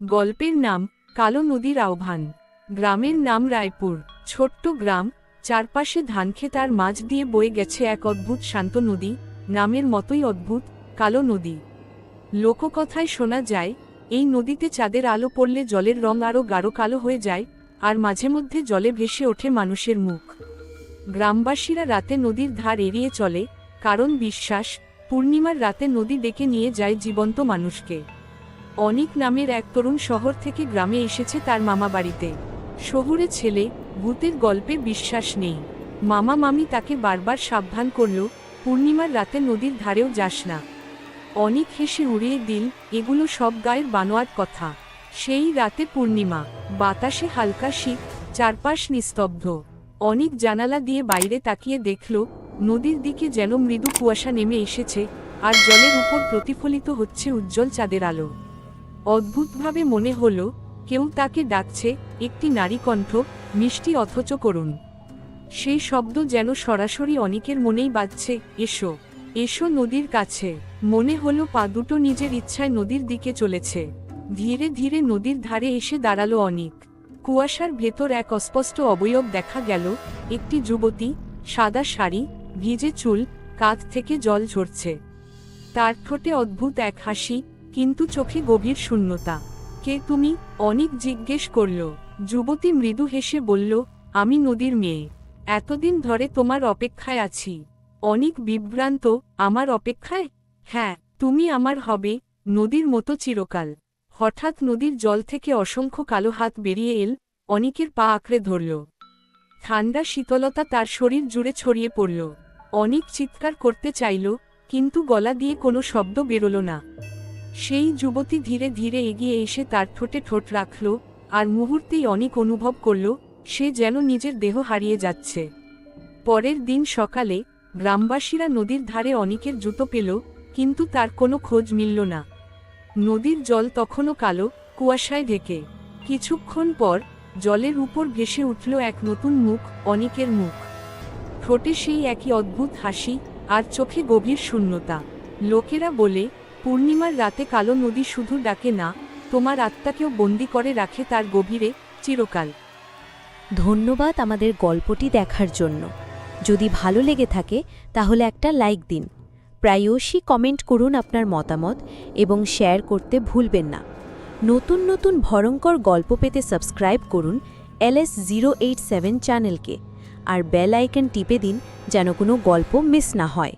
গল্পের নাম কালো নদীর আহ্বান। গ্রামের নাম রায়পুর। ছোট্ট গ্রাম, চারপাশে ধানক্ষেত আর মাঝ দিয়ে বয়ে গেছে এক অদ্ভুত শান্ত নদী, নামের মতোই অদ্ভুত, কালো নদী। লোককথায় শোনা যায়, এই নদীতে চাঁদের আলো পড়লে জলের রং আরও গাঢ় কালো হয়ে যায়, আর মাঝে মধ্যে জলে ভেসে ওঠে মানুষের মুখ। গ্রামবাসীরা রাতে নদীর ধার এড়িয়ে চলে, কারণ বিশ্বাস, পূর্ণিমার রাতে নদী ডেকে নিয়ে যায় জীবন্ত মানুষকে। অনিক নামের এক তরুণ শহর থেকে গ্রামে এসেছে তার মামা বাড়িতে। শহুরে ছেলে, ভূতের গল্পে বিশ্বাস নেই। মামা মামি তাকে বারবার সাবধান করল, পূর্ণিমার রাতে নদীর ধারেও যাস না। অনেক হেসে উড়িয়ে দিল, এগুলো সব গায়ের বানোয়ার কথা। সেই রাতে পূর্ণিমা, বাতাসে হালকা শীত, চারপাশ নিস্তব্ধ। অনেক জানালা দিয়ে বাইরে তাকিয়ে দেখল, নদীর দিকে যেন মৃদু কুয়াশা নেমে এসেছে, আর জলের উপর প্রতিফলিত হচ্ছে উজ্জ্বল চাঁদের আলো। অদ্ভুতভাবে মনে হল, কেউ তাকে ডাকছে, একটি নারী কণ্ঠ, মিষ্টি অথচ করুন সেই শব্দ যেন সরাসরি অনেকের মনেই বাজছে, এসো এসো নদীর কাছে। মনে হলো পা দুটো নিজের ইচ্ছায় নদীর দিকে চলেছে। ধীরে ধীরে নদীর ধারে এসে দাঁড়াল অনিক। কুয়াশার ভেতর এক অস্পষ্ট অবয়ব দেখা গেল, একটি যুবতী, সাদা শাড়ি, ভিজে চুল, কাঁধ থেকে জল ঝরছে। তার ঠোঁটে অদ্ভুত এক হাসি কিন্তু চোখে গভীর শূন্যতা। কে তুমি? অনেক জিজ্ঞেস করল। যুবতী মৃদু হেসে বলল, আমি নদীর মেয়ে। এতদিন ধরে তোমার অপেক্ষায় আছি। অনেক বিভ্রান্ত, আমার অপেক্ষায়? হ্যাঁ তুমি আমার হবে, নদীর মতো চিরকাল। হঠাৎ নদীর জল থেকে অসংখ্য কালো হাত বেরিয়ে এল, অনিকের পা আঁকড়ে ধরল। ঠান্ডা শীতলতা তার শরীর জুড়ে ছড়িয়ে পড়ল। অনেক চিৎকার করতে চাইল, কিন্তু গলা দিয়ে কোনো শব্দ বেরোল না। সেই যুবতী ধীরে ধীরে এগিয়ে এসে তার ঠোঁটে ঠোঁট রাখল, আর মুহূর্তেই অনেক অনুভব করল, সে যেন নিজের দেহ হারিয়ে যাচ্ছে। পরের দিন সকালে, গ্রামবাসীরা নদীর ধারে অনেকের জুতো পেল, কিন্তু তার কোনো খোঁজ মিলল না। নদীর জল তখনও কালো, কুয়াশায় ঢেকে। কিছুক্ষণ পর, জলের উপর ভেসে উঠল এক নতুন মুখ, অনেকের মুখ। ঠোঁটে সেই একই অদ্ভুত হাসি, আর চোখে গভীর শূন্যতা। লোকেরা বলে পূর্ণিমার রাতে কালো নদী শুধু ডাকে না, তোমার আত্মাকেও বন্দি করে রাখে তার গভীরে, চিরকাল। ধন্যবাদ আমাদের গল্পটি দেখার জন্য। যদি ভালো লেগে থাকে, তাহলে একটা লাইক দিন। প্রায়শই কমেন্ট করুন আপনার মতামত এবং শেয়ার করতে ভুলবেন না। নতুন নতুন ভয়ঙ্কর গল্প পেতে সাবস্ক্রাইব করুন এলএস জিরো এইট সেভেন চ্যানেলকে। আর বেল আইকন টিপে দিন যেন কোনো গল্প মিস না হয়।